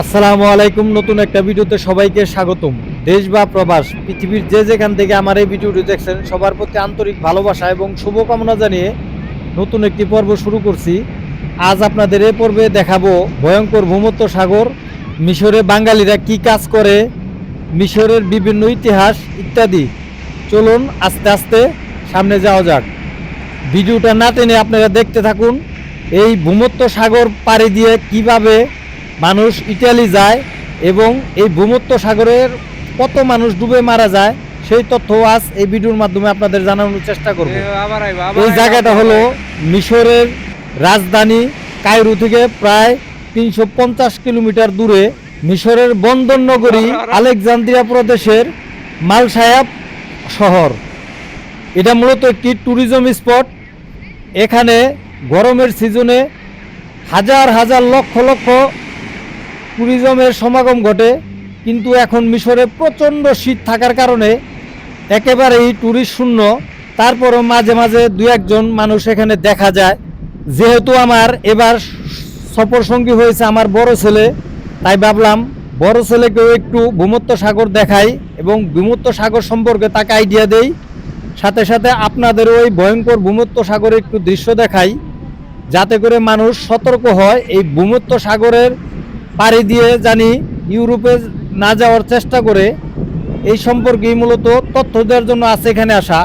আসসালামু আলাইকুম, নতুন একটা ভিডিওতে সবাইকে স্বাগতম। দেশ বা প্রবাস, পৃথিবীর যে যেখান থেকে আমার এই ভিডিওটি দেখছেন, সবার প্রতি আন্তরিক ভালোবাসা এবং শুভকামনা জানিয়ে নতুন একটি পর্ব শুরু করছি। আজ আপনাদের এ পর্বে দেখাবো ভয়ঙ্কর ভূমত্ব সাগর, মিশরে বাঙালিরা কি কাজ করে, মিশরের বিভিন্ন ইতিহাস ইত্যাদি। চলুন আস্তে আস্তে সামনে যাওয়া যাক। ভিডিওটা না টেনে আপনারা দেখতে থাকুন, এই ভূমত্ব সাগর পাড়ি দিয়ে কীভাবে মানুষ ইটালি যায় এবং এই ভূমত্ব সাগরের কত মানুষ ডুবে মারা যায় সেই তথ্য আজ এই ভিডিওর মাধ্যমে আপনাদের জানানোর চেষ্টা করব। এই জায়গাটা হলো মিশরের রাজধানী কায়রো থেকে প্রায় তিনশো পঞ্চাশ কিলোমিটার দূরে মিশরের বন্দর নগরী আলেকজান্দ্রিয়া প্রদেশের মালসায়াব শহর। এটা মূলত একটি ট্যুরিজম স্পট এখানে গরমের সিজনে হাজার হাজার লক্ষ লক্ষ ট্যুরিজমের সমাগম ঘটে, কিন্তু এখন মিশরে প্রচণ্ড শীত থাকার কারণে একেবারেই ট্যুরিস্ট শূন্য। তারপরও মাঝে মাঝে দু একজন মানুষ এখানে দেখা যায়। যেহেতু আমার এবার সফর সঙ্গী হয়েছে আমার বড় ছেলে, তাই ভাবলাম বড় ছেলেকেও একটু ভূমত্ব সাগর দেখাই এবং ভূমত্ব সাগর সম্পর্কে তাকে আইডিয়া দেই। সাথে সাথে আপনাদেরও ওই ভয়ঙ্কর ভূমত্ব সাগরে একটু দৃশ্য দেখাই, যাতে করে মানুষ সতর্ক হয় এই ভূমত্ব সাগরের পাড়ি দিয়ে জানি ইউরোপে না যাওয়ার চেষ্টা করে, এই সম্পর্কেই মূলত তথ্য দেওয়ার জন্য আছে এখানে আসা।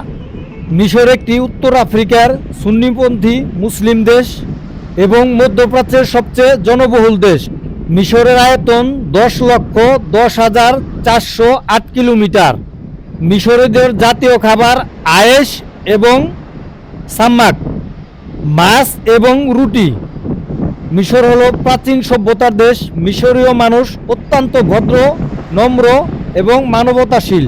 মিশর একটি উত্তর আফ্রিকার সুন্নিপন্থী মুসলিম দেশ এবং মধ্যপ্রাচ্যের সবচেয়ে জনবহুল দেশ। মিশরের আয়তন দশ লক্ষ দশ হাজার চারশো আট কিলোমিটার। মিশরীদের জাতীয় খাবার আয়েশ এবং সাম্মাক, মাছ এবং রুটি। মিশর হলো প্রাচীন সভ্যতার দেশ। মিশরীয় মানুষ অত্যন্ত ভদ্র, নম্র এবং মানবতাশীল।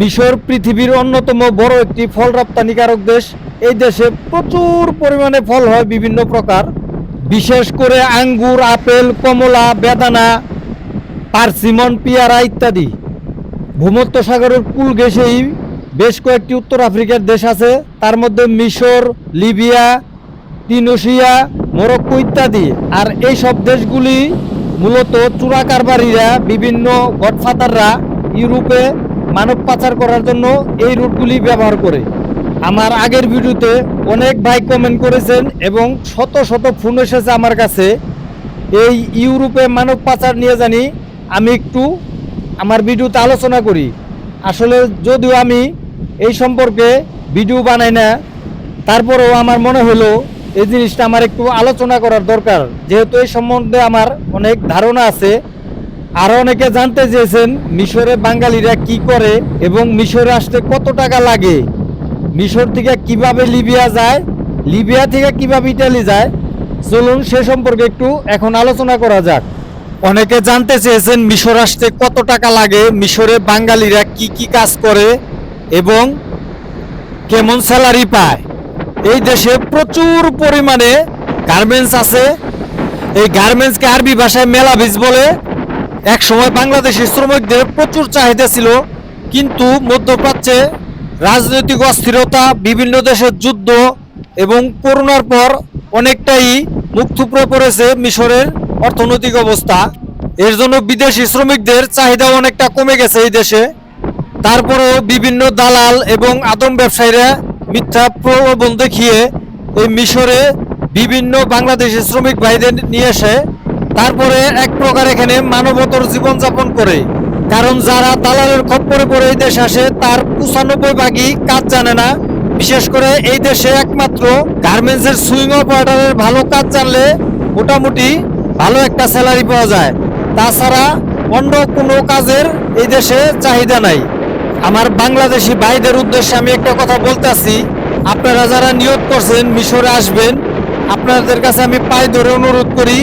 মিশর পৃথিবীর অন্যতম বড় একটি ফল রপ্তানিকারক দেশ। এই দেশে প্রচুর পরিমাণে ফল হয় বিভিন্ন প্রকার। বিশেষ করে আঙ্গুর, আপেল, কমলা, বেদানা, পার্সিমন, পিয়ারা ইত্যাদি। ভূমধ্য সাগরের কুল ঘেঁষেই বেশ কয়েকটি উত্তর আফ্রিকার দেশ আছে। তার মধ্যে মিশর, লিবিয়া তিনুসিয়া মরক্কো ইত্যাদি। আর এই সব দেশগুলি মূলত চোরা কারবারিরা বিভিন্ন গডফাদাররা ইউরোপে মানব পাচার করার জন্য এই রুটগুলি ব্যবহার করে। আমার আগের ভিডিওতে অনেক ভাই কমেন্ট করেছেন এবং শত শত ফোন এসেছে আমার কাছে। এই ইউরোপে মানব পাচার নিয়ে জানি, আমি একটু আমার ভিডিওতে আলোচনা করি। আসলে যদিও আমি এই সম্পর্কে ভিডিও বানাই না, তারপরেও আমার মনে হলো এই জিনিসটা আমার একটু আলোচনা করার দরকার। যেহেতু এই সম্বন্ধে আমার অনেক ধারণা আছে আরও অনেকে জানতে চেয়েছেন মিশরে বাঙালিরা কি করে এবং মিশরে আসতে কত টাকা লাগে। মিশর থেকে কীভাবে লিবিয়া যায়, লিবিয়া থেকে কীভাবে ইটালি যায়, চলুন সে সম্পর্কে একটু এখন আলোচনা করা যাক। অনেকে জানতে চেয়েছেন মিশর আসতে কত টাকা লাগে, মিশরে বাঙালিরা কি কি কাজ করে এবং কেমন স্যালারি পায়। এই দেশে প্রচুর পরিমাণে গার্মেন্টস আছে। এই গার্মেন্টসকে আরবি ভাষায় মেলাভিজ বলে। এক সময় বাংলাদেশি শ্রমিকদের প্রচুর চাহিদা ছিল, কিন্তু মধ্যপ্রাচ্যে রাজনৈতিক অস্থিরতা, বিভিন্ন দেশের যুদ্ধ এবং করোনার পর অনেকটাই মুখ থুপড়ে পড়েছে মিশরের অর্থনৈতিক অবস্থা। এর জন্য বিদেশি শ্রমিকদের চাহিদা অনেকটা কমে গেছে এই দেশে। তারপরেও বিভিন্ন দালাল এবং আদম ব্যবসায়ীরা মিথ্যা প্রলোভন দেখিয়ে ওই মিশরে বিভিন্ন বাংলাদেশি শ্রমিক ভাইদের নিয়ে এসে তারপরে এক প্রকার এখানে মানবতর জীবনযাপন করে। কারণ যারা দালালের খপ্পরে পড়ে এই দেশে আসে, তার পঁচানব্বই ভাগই কাজ জানে না। বিশেষ করে এই দেশে একমাত্র গার্মেন্টসের সুইং অপারেটরের ভালো কাজ জানলে মোটামুটি ভালো একটা স্যালারি পাওয়া যায়। তাছাড়া অন্য কোনো কাজের এই দেশে চাহিদা নাই। আমার বাংলাদেশি ভাইদের উদ্দেশ্যে আমি একটা কথা বলতেছি। আপনারা যারা নিয়োগ করছেন, মিশরে আসবেন, আপনাদের কাছে আমি পায়ে ধরে অনুরোধ করি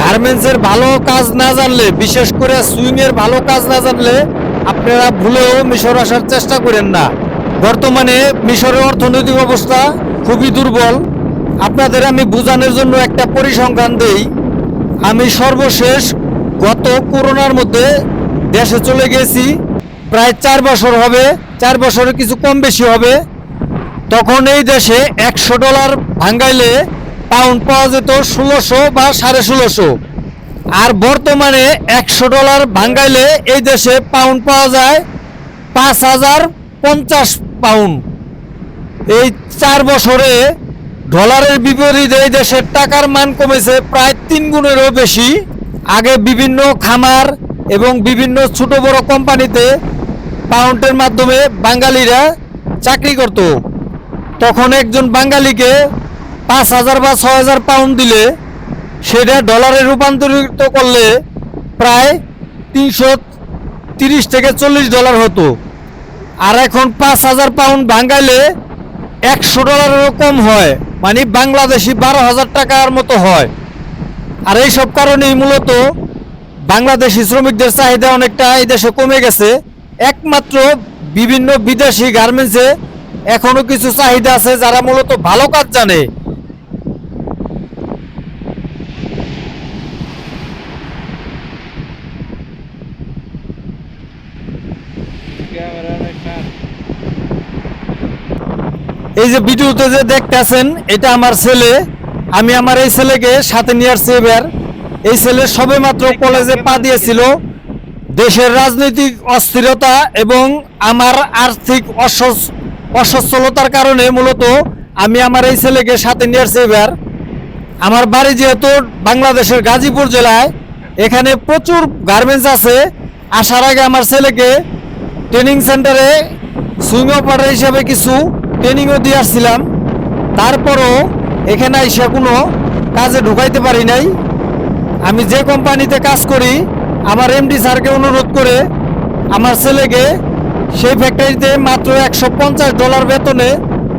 গার্মেন্টসের ভালো কাজ না জানলে, বিশেষ করে সুইং এর ভালো কাজ না জানলে, আপনারা ভুলেও মিশর আসার চেষ্টা করেন না। বর্তমানে মিশরের অর্থনৈতিক অবস্থা খুবই দুর্বল। আপনাদের আমি বোঝানোর জন্য একটা পরিসংখ্যান দেই। আমি সর্বশেষ গত করোনার মধ্যে দেশে চলে গেছি। প্রায় চার বছর হবে, চার বছরে কিছু কম বেশি হবে। তখন এই দেশে একশো ডলার ভাঙ্গাইলে পাউন্ড পাওয়া যেত ষোলোশো বা সাড়ে ষোলোশো। আর বর্তমানে একশো ডলার ভাঙ্গাইলে এই দেশে পাউন্ড পাওয়া যায় পাঁচ হাজার পঞ্চাশ পাউন্ড এই চার বছরে ডলারের বিপরীতে এই দেশের টাকার মান কমেছে প্রায় তিন গুণেরও বেশি। আগে বিভিন্ন খামার এবং বিভিন্ন ছোট বড় কোম্পানিতে পাউন্ডের মাধ্যমে বাঙালিরা চাকরি করত। তখন একজন বাঙালিকে পাঁচ হাজার বা ছয় হাজার পাউন্ড দিলে সেটা ডলারে রূপান্তরিত করলে প্রায় তিনশো তিরিশ থেকে চল্লিশ ডলার হতো। আর এখন পাঁচ হাজার পাউন্ড ভাঙ্গাইলে একশো ডলারেরও কম হয় মানে বাংলাদেশি বারো হাজার টাকার মতো হয়। আর এই সব কারণেই মূলত বাংলাদেশি শ্রমিকদের চাহিদা অনেকটা এই দেশে কমে গেছে। একমাত্র বিভিন্ন বিদেশি গার্মেন্টসে এখনও কিছু চাহিদা আছে যারা মূলত ভালো কাজ জানে। এই যে ভিডিওতে যে দেখতেছেন, এটা আমার ছেলে। আমি আমার এই ছেলেকে সাথে নিয়ে আসছি এবার। এই ছেলে সবে মাত্র কলেজে পা দিয়েছিল। দেশের রাজনৈতিক অস্থিরতা এবং আমার আর্থিক অসচ্ছ- অসচ্ছলতার কারণে মূলত আমি আমার এই ছেলেকে সাথে নিয়ে আসছি এবার। আমার বাড়ি যেহেতু বাংলাদেশের গাজীপুর জেলায়, এখানে প্রচুর গার্মেন্টস আছে। আসার আগে আমার ছেলেকে ট্রেনিং সেন্টারে সুইং অপারেটর হিসাবে কিছু ট্রেনিংও দিয়ে আসছিলাম। তারপরও এখানে এসে কোনো কাজে ঢুকাইতে পারি নাই। আমি যে কোম্পানিতে কাজ করি আমার এমডি স্যারকে অনুরোধ করে আমার ছেলেকে সেই ফ্যাক্টরিতে মাত্র একশো পঞ্চাশ ডলার বেতনে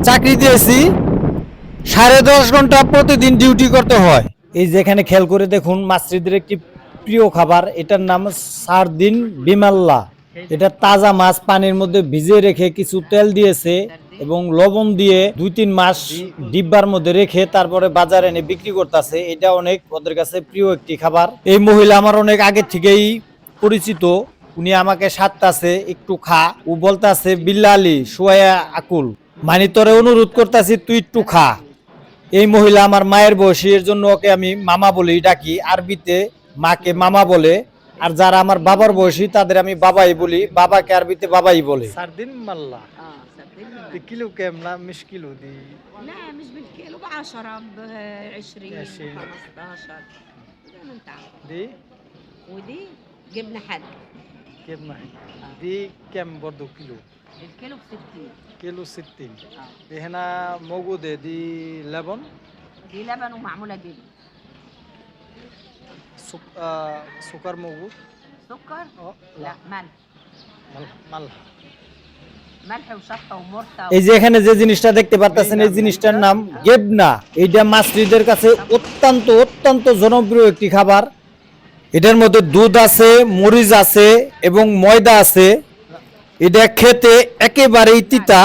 চাকরি দিয়েছি। সাড়ে দশ ঘণ্টা প্রতিদিন ডিউটি করতে হয়। এই যেখানে খেয়াল করে দেখুন মাছরিদের একটি প্রিয় খাবার, এটার নাম সারদিন বিমাল্লা। এটা তাজা মাছ, পানির মধ্যে ভিজিয়ে রেখে কিছু তেল দিয়েছে। এবং লবণ দিয়ে দুই তিন মাস ডিব্বার মধ্যে রেখে তারপরে বাজারে এনে বিক্রি করতেছে। এটা অনেক ওদের কাছে প্রিয় একটি খাবার। এই মহিলা আমার অনেক আগে থেকেই পরিচিত। উনি আমাকে সাতটাছে একটু খা। ও বলতাছে, বিল্লালি সোয়া আকুল। মানে তোরে অনুরোধ করতেছি, তুই একটু খা। এই মহিলা আমার মায়ের বয়সী, এর জন্য ওকে আমি মামা বলি ডাকি। আরবিতে মাকে মামা বলে। আর যারা আমার বাবার বয়সী তাদের আমি বাবাই বলি বাবাকে আরবিতে বাবাই বলে سردين ملا اه سردين دي كيلو كام لا مش كيلو دي لا مش بالكيلو ب 10 ب 20 عشرين. 15 زي ما انت عارف دي ودي جبنه حد جبنة دي كام برضو كيلو الكيلو ب 60 كيلو 60 اه دي هنا موجودة دي لبن دي لبن ومعموله جبن سك... آه سكر موجود سكر اه لا ملح ملح ملح ملح وشطه ومرته এই যে এখানে যে জিনিসটা দেখতে পারতেছেন এই জিনিসটার নাম গেবনা এইটা মাছরিদের কাছে অত্যন্ত অত্যন্ত জনপ্রিয় একটি খাবার এটার মধ্যে দুধ আছে মরিচ আছে এবং ময়দা আছে এটা খেতে একেবারেই তিতা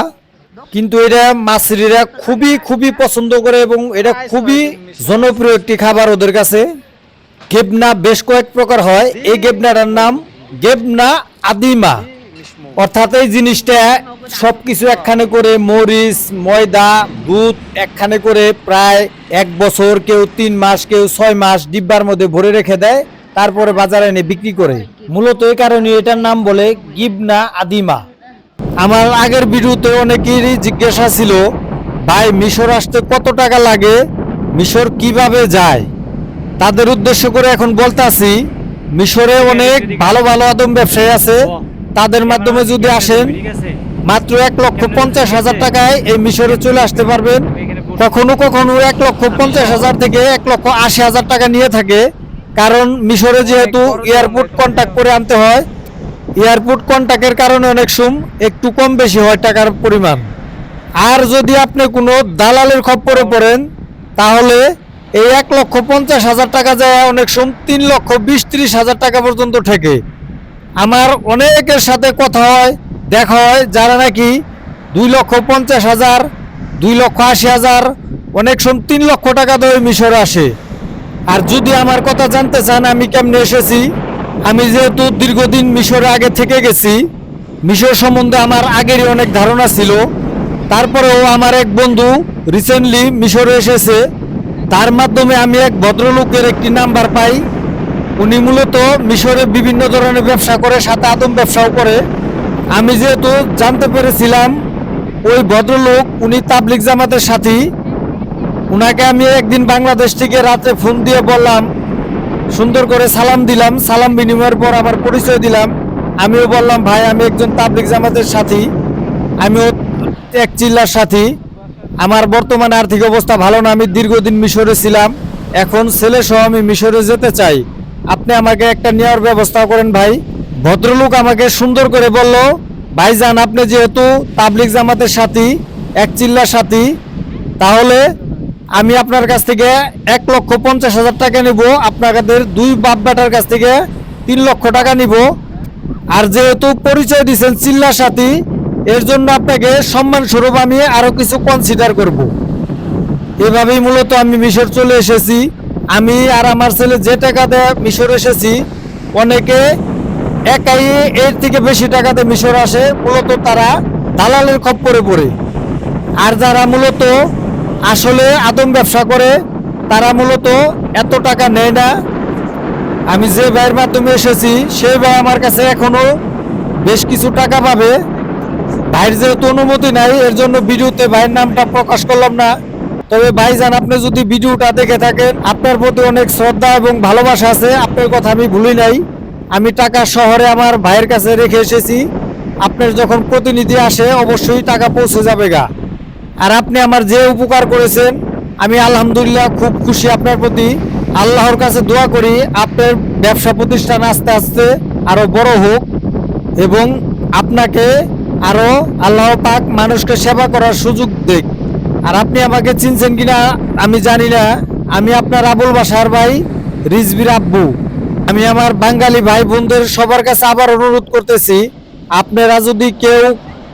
কিন্তু এটা মাছরিরা খুবই খুবই পছন্দ করে এবং এটা খুবই জনপ্রিয় একটি খাবার ওদের কাছে গেবনা বেশ কয়েক প্রকার হয়। এই গেবনাটার নাম গেবনা আদিমা। অর্থাৎ এই জিনিসটা সব কিছু একখানে করে মরিচ, ময়দা, দুধ একখানে করে প্রায় এক বছর, কেউ তিন মাস, কেউ ছয় মাস ডিব্বার মধ্যে ভরে রেখে দেয়, তারপরে বাজারে এনে বিক্রি করে। মূলত এই কারণে এটার নাম বলে গিবনা আদিমা। আমার আগের ভিডিওতে অনেকেরই জিজ্ঞাসা ছিল, ভাই, মিশর আসতে কত টাকা লাগে? মিশর কীভাবে যায়? তাদের উদ্দেশ্য করে এখন বলতাছি মিশরে অনেক ভালো ভালো আদম ব্যবসায়ী আছে। তাদের মাধ্যমে যদি আসেন মাত্র এক লক্ষ পঞ্চাশ হাজার টাকায় এই মিশরে চলে আসতে পারবেন। কখনো কখনো এক লক্ষ পঞ্চাশ হাজার থেকে এক লক্ষ আশি হাজার টাকা নিয়ে থাকে। কারণ মিশরে যেহেতু এয়ারপোর্ট কন্ট্যাক্ট করে আনতে হয় এয়ারপোর্ট কন্ট্যাক্টের কারণে অনেক সুম একটু কম বেশি হয় টাকার পরিমাণ। আর যদি আপনি কোনো দালালের খপ্পরে পড়েন তাহলে এই এক লক্ষ পঞ্চাশ হাজার টাকা যায় অনেক সম তিন লক্ষ বিশ ত্রিশ হাজার টাকা পর্যন্ত ঠেকে। আমার অনেকের সাথে কথা হয়, দেখা হয়, যারা নাকি দুই লক্ষ পঞ্চাশ হাজার, দুই লক্ষ আশি হাজার, অনেক সময় তিন লক্ষ টাকা ধরে মিশরে আসে। আর যদি আমার কথা জানতে চান, আমি কেমনে এসেছি? আমি যেহেতু দীর্ঘদিন মিশরে আগে থেকে গেছি, মিশর সম্বন্ধে আমার আগেরই অনেক ধারণা ছিল। তারপরেও আমার এক বন্ধু রিসেন্টলি মিশরে এসেছে। তার মাধ্যমে আমি এক ভদ্রলোকের একটি নাম্বার পাই। উনি মূলত মিশরে বিভিন্ন ধরনের ব্যবসা করে, সাথে আদম ব্যবসাও করে। আমি যেহেতু জানতে পেরেছিলাম, ওই ভদ্রলোক উনি তাবলিক জামাতের সাথী। উনাকে আমি একদিন বাংলাদেশ থেকে রাতে ফোন দিয়ে বললাম, সুন্দর করে সালাম দিলাম। সালাম বিনিময়ের পর আমার পরিচয় দিলাম। আমিও বললাম, ভাই, আমি একজন তাবলিক জামাতের সাথী। আমিও এক চিল্লার সাথী। আমার বর্তমানে আর্থিক অবস্থা ভালো না, আমি দীর্ঘদিন মিশরে ছিলাম। এখন ছেলে সহ আমি মিশরে যেতে চাই। আপনি আমাকে একটা নেওয়ার ব্যবস্থা করেন ভাই। ভদ্রলোক আমাকে সুন্দর করে বলল ভাইজান আপনি যেহেতু তাবলিক জামাতের সাথী, এক চিল্লার সাথী, তাহলে আমি আপনার কাছ থেকে এক লক্ষ পঞ্চাশ হাজার টাকা নিব, আপনাদের দুই বাপ বেটার কাছ থেকে তিন লক্ষ টাকা নিব। আর যেহেতু পরিচয় দিয়েছেন চিল্লার সাথী এর জন্য আপনাকে সম্মান স্বরূপ আমি আরও কিছু কনসিডার করব। এভাবেই মূলত আমি মিশর চলে এসেছি। আমি আর আমার ছেলে যে টাকা দেয় মিশর এসেছি, অনেকে একাই এর থেকে বেশি টাকাতে মিশর আসে, মূলত তারা দালালের খপ্পরে পড়ে। আর যারা মূলত আসলে আদম ব্যবসা করে, তারা মূলত এত টাকা নেয় না। আমি যে ভাইয়ের মাধ্যমে এসেছি সেই ভাই আমার কাছে এখনও বেশ কিছু টাকা পাবে। ভাইয়ের যেহেতু অনুমতি নাই, এর জন্য ভিডিওতে ভাইয়ের নামটা প্রকাশ করলাম না। তবে ভাইজান, আপনি যদি ভিডিওটা দেখে থাকেন, আপনার প্রতি অনেক শ্রদ্ধা এবং ভালোবাসা আছে, আপনার কথা আমি ভুলি নাই। আমি টাকা শহরে আমার ভাইয়ের কাছে রেখে এসেছি। আপনার যখন প্রতিনিধি আসে, অবশ্যই টাকা পৌঁছে যাবে গা। আর আপনি আমার যে উপকার করেছেন, আমি আলহামদুলিল্লাহ খুব খুশি আপনার প্রতি। আল্লাহর কাছে দোয়া করি, আপনার ব্যবসা প্রতিষ্ঠান আস্তে আস্তে আরও বড় হোক এবং আপনাকে আরও আল্লাহ পাক মানুষকে সেবা করার সুযোগ দেখ। আর আপনি আমাকে চিনছেন কিনা আমি জানি না। আমি আপনার আবুল বাসার ভাই, রিজবির আব্বু। আমি আমার বাঙালি ভাই বোনদের সবার কাছে আবার অনুরোধ করতেছি, আপনারা যদি কেউ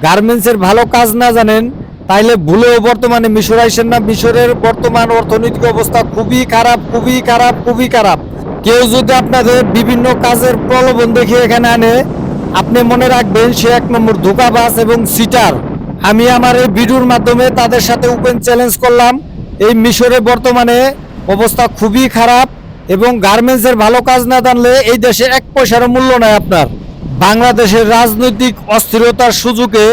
গার্মেন্টসের ভালো কাজ না জানেন, তাইলে ভুলেও বর্তমানে মিশর আইসেন না। মিশরের বর্তমান অর্থনৈতিক অবস্থা খুবই খারাপ খুবই খারাপ খুবই খারাপ। কেউ যদি আপনাদের বিভিন্ন কাজের প্রলোভন দেখে এখানে আনে আপনি মনে রাখবেন সে এক নম্বর ধোকাবাজ এবং সিটার আমি আমার এই ভিডিওর মাধ্যমে তাদের সাথে ওপেন চ্যালেঞ্জ করলাম। এই মিশরে বর্তমানে অবস্থা খুবই খারাপ এবং গার্মেন্টসের ভালো কাজ না জানলে এই দেশে এক পয়সারও মূল্য নাই আপনার। বাংলাদেশের রাজনৈতিক অস্থিরতার সুযোগে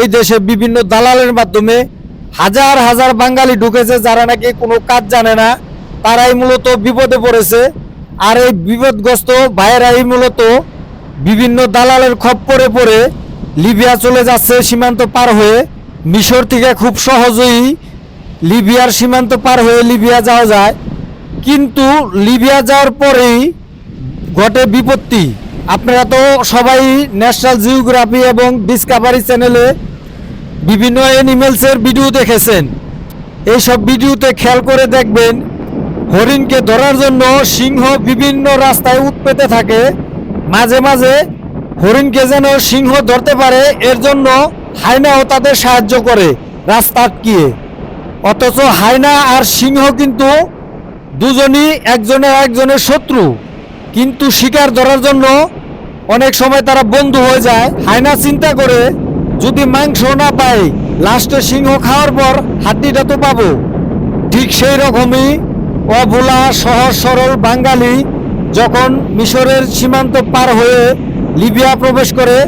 এই দেশে বিভিন্ন দালালের মাধ্যমে হাজার হাজার বাঙালি ঢুকেছে যারা নাকি কোনো কাজ জানে না। তারাই মূলত বিপদে পড়েছে। আর এই বিপদগ্রস্ত ভাইয়েরাই মূলত বিভিন্ন দালালের খপ্পরে পড়ে লিবিয়া চলে যাচ্ছে সীমান্ত পার হয়ে। মিশর থেকে খুব সহজেই লিবিয়ার সীমান্ত পার হয়ে লিবিয়া যাওয়া যায়। কিন্তু লিবিয়া যাওয়ার পরেই ঘটে বিপত্তি। আপনারা তো সবাই ন্যাশনাল জিওগ্রাফি এবং ডিসকাভারি চ্যানেলে বিভিন্ন অ্যানিমেলসের ভিডিও দেখেছেন। এইসব ভিডিওতে খেয়াল করে দেখবেন, হরিণকে ধরার জন্য সিংহ বিভিন্ন রাস্তায় উৎপেতে থাকে। মাঝে মাঝে হরিণকে যেন সিংহ ধরতে পারে, এর জন্য হাইনাও তাদের সাহায্য করে রাস্তা আটকিয়ে। অথচ হাইনা আর সিংহ কিন্তু দুজনই একজনের একজনের শত্রু। কিন্তু শিকার ধরার জন্য অনেক সময় তারা বন্ধু হয়ে যায়। হাইনা চিন্তা করে, যদি মাংস না পাই, লাস্টে সিংহ খাওয়ার পর হাড্ডিটা তো পাবো। ঠিক সেই রকমই অভোলা, সহজ, সরল বাঙালি যখন মিশরের সীমান্ত পার হয়ে লিবিয়া প্রবেশ করে,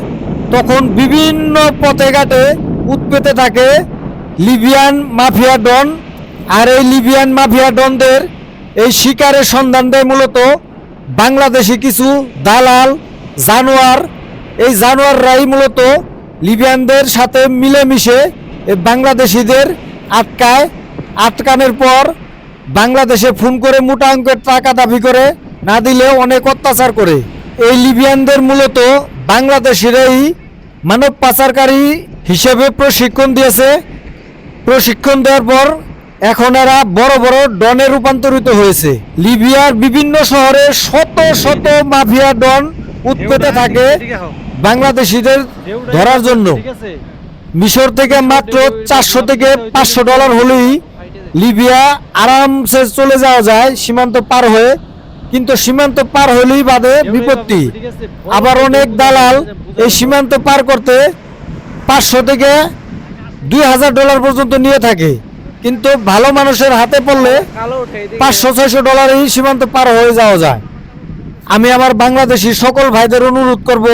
তখন বিভিন্ন পথে ঘাটে উৎপেতে থাকে লিবিয়ান মাফিয়া ডন। আর এই লিবিয়ান মাফিয়া ডনদের এই শিকারের সন্ধান দেয় মূলত বাংলাদেশি কিছু দালাল, জানোয়ার। এই জানোয়াররাই মূলত লিবিয়ানদের সাথে মিলেমিশে এই বাংলাদেশিদের আটকায়। আটকানোর পর বাংলাদেশে ফোন করে মোটা অঙ্কের টাকা দাবি করে না দিলে অনেক অত্যাচার করে। এই লিবিয়ানদের মূলত বাংলাদেশিরাই মানব পাচারকারী হিসেবে প্রশিক্ষণ দিয়েছে। প্রশিক্ষণ দেওয়ার পর এখন এরা বড় বড় ডনে রূপান্তরিত হয়েছে। লিবিয়ার বিভিন্ন শহরে শত শত মাফিয়া ডন উৎপেতে থাকে বাংলাদেশিদের ধরার জন্য। মিশর থেকে মাত্র চারশো থেকে পাঁচশো ডলার হলেই লিবিয়া আরামসে চলে যাওয়া যায়, সীমান্ত পার হয়ে কিন্তু সীমান্ত পার হলেই বাদে বিপত্তি। আবার অনেক দালাল এই সীমান্ত পার করতে পাঁচশো থেকে দুই হাজার ডলার পর্যন্ত নিয়ে থাকে। কিন্তু ভালো মানুষের হাতে পড়লে। পাঁচশো, ছয়শো ডলারেই সীমান্ত পার হয়ে যাওয়া যায়। আমি আমার বাংলাদেশি সকল ভাইদের অনুরোধ করব,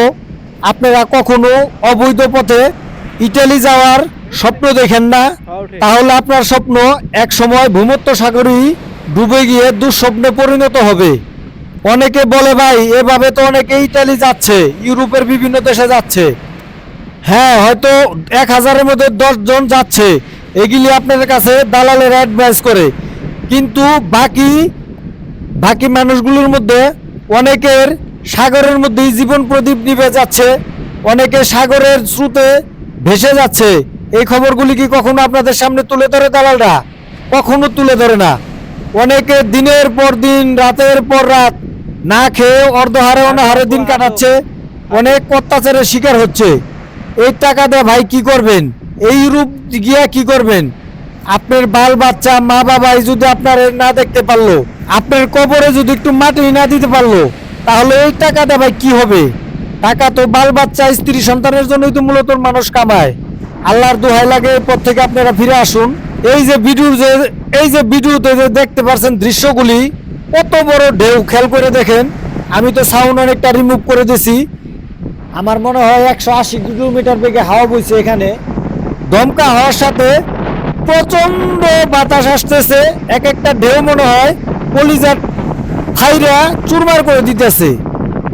আপনারা কখনো অবৈধ পথে ইটালি যাওয়ার স্বপ্ন দেখেন না। তাহলে আপনার স্বপ্ন এক সময় ভূমত্ব সাগরই ডুবে গিয়ে দুঃস্বপ্নে পরিণত হবে। অনেকে বলে ভাই, এভাবে তো অনেকে ইটালি যাচ্ছে, ইউরোপের বিভিন্ন দেশে যাচ্ছে। হ্যাঁ হয়তো এক হাজারের মধ্যে জন যাচ্ছে। এগুলি আপনাদের কাছে দালালের অ্যাডভাইস করে। কিন্তু বাকি বাকি মানুষগুলোর মধ্যে অনেকের সাগরের মধ্যেই জীবন প্রদীপ নিভে যাচ্ছে অনেকে সাগরের স্রোতে ভেসে যাচ্ছে। এই খবরগুলি কি কখনো আপনাদের সামনে তুলে ধরে দালালরা? কখনো তুলে ধরে না। অনেকে দিনের পর দিন, রাতের পর রাত না খেয়ে অর্ধহারে অনাহারে দিন কাটাচ্ছে। অনেক অত্যাচারের শিকার হচ্ছে। এই টাকা দিয়ে ভাই কি করবেন? এই রূপ গিয়া কি করবেন? আপনার বাল বাচ্চা, মা বাবাই যদি আপনার না দেখতে পারল, আপনার কবরে যদি একটু মাটি না দিতে পারল, তাহলে এই টাকাটা ভাই কি হবে? টাকা তো বাল বাচ্চা, স্ত্রী সন্তানের জন্যই তো মূলত মানুষ কামায়। আল্লাহর দোহাই লাগে, এরপর থেকে আপনারা ফিরে আসুন। এই যে ভিডিও যে এই যে ভিডিওতে যে দেখতে পাচ্ছেন দৃশ্যগুলি কত বড় ঢেউ, খেয়াল করে দেখেন। আমি তো সাউন্ড অনেকটা রিমুভ করে দিছি। আমার মনে হয় একশো আশি কিলোমিটার বেগে হাওয়া বইছে এখানে। দমকা হওয়ার সাথে প্রচণ্ড বাতাস আসতেছে। এক একটা ঢেউ মনে হয় কলিজার ফাইরা চুরমার করে দিতেছে।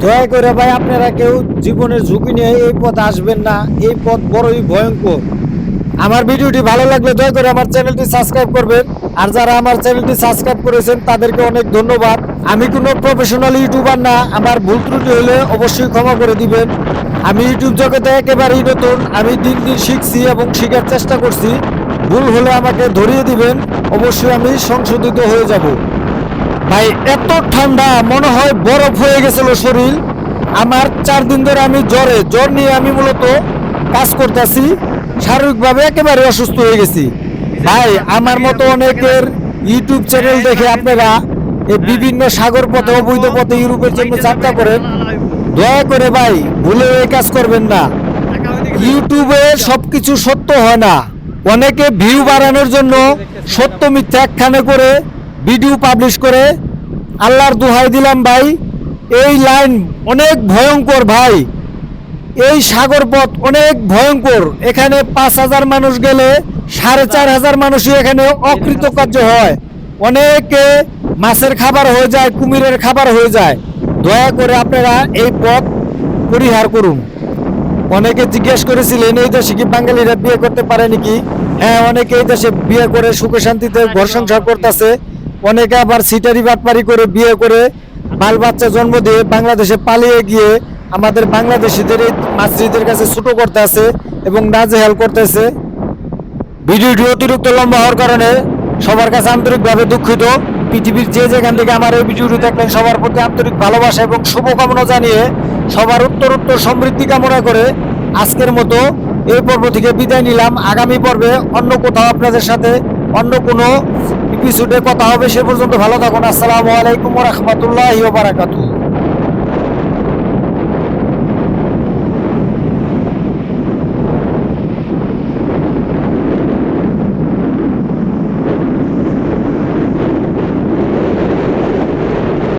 দয়া করে ভাই, আপনারা কেউ জীবনের ঝুঁকি নিয়ে এই পথ আসবেন না। এই পথ বড়ই ভয়ঙ্কর। আমার ভিডিওটি ভালো লাগলে দয়া করে আমার চ্যানেলটি সাবস্ক্রাইব করবেন। আর যারা আমার চ্যানেলটি সাবস্ক্রাইব করেছেন, তাদেরকে অনেক ধন্যবাদ। আমি কোনো প্রফেশনাল ইউটিউবার না, আমার ভুল ত্রুটি হলে অবশ্যই ক্ষমা করে দিবেন। আমি ইউটিউব জগতে একেবারেই নতুন। আমি দিন দিন শিখছি এবং শেখার চেষ্টা করছি। ভুল হলে আমাকে ধরিয়ে দিবেন, অবশ্যই আমি সংশোধিত হয়ে যাব। ভাই, এত ঠান্ডা, মনে হয় বরফ হয়ে গেছিল শরীর। আমার চার দিন ধরে আমি জ্বরে। জ্বর নিয়ে আমি মূলত কাজ করতেছি। শারীরিকভাবে একেবারে অসুস্থ হয়ে গেছি। ভাই, আমার মতো অনেকের ইউটিউব চ্যানেল দেখে আপনারা বিভিন্ন সাগর পথে, অবৈধ পথে ইউরোপের জন্য যাত্রা করেন দয়া করে ভাই ভুলে এই কাজ করবেন না। ইউটিউবে সবকিছু সত্য হয় না। অনেকে ভিউ বাড়ানোর জন্য সত্য মিথ্যা একখানে করে ভিডিও পাবলিশ করে। আল্লাহর দোহাই দিলাম ভাই। এই লাইন অনেক ভয়ঙ্কর ভাই। এই সাগর পথ অনেক ভয়ঙ্কর। এখানে পাঁচ হাজার মানুষ গেলে সাড়ে চার হাজার মানুষই এখানে অকৃতকার্য হয়। অনেকে মাছের খাবার হয়ে যায়, কুমিরের খাবার হয়ে যায়। দয়া করে আপনারা এই পথ পরিহার করুন। অনেকে জিজ্ঞেস করেছিলেন, এই দেশে কি বাঙালিরা বিয়ে করতে পারে নাকি? হ্যাঁ অনেকে এই দেশে বিয়ে করে সুখে শান্তিতে ঘর সংসার করতেছে। অনেকে আবার সিটারি বাটপারি করে বিয়ে করে বাল বাচ্চা জন্ম দিয়ে বাংলাদেশে পালিয়ে গিয়ে আমাদের বাংলাদেশিদের এই মাতৃদের কাছে ছোট করতে আছে এবং নাজেহাল করতেছে ভিডিওটি অতিরিক্ত লম্বা হওয়ার কারণে সবার কাছে আন্তরিকভাবে দুঃখিত। পৃথিবীর যে যেখান থেকে আমার এই ভিডিওটি দেখলেন, সবার প্রতি আন্তরিক ভালোবাসা এবং শুভকামনা জানিয়ে সবার উত্তর উত্তর সমৃদ্ধি কামনা করে আজকের মতো এই পর্ব থেকে বিদায় নিলাম। আগামী পর্বে অন্য কোথাও আপনাদের সাথে অন্য কোনো এপিসোডে কথা হবে, সে পর্যন্ত ভালো থাকুন। আসসালামু আলাইকুম রহমতুল্লাহ বারাকাতুহ।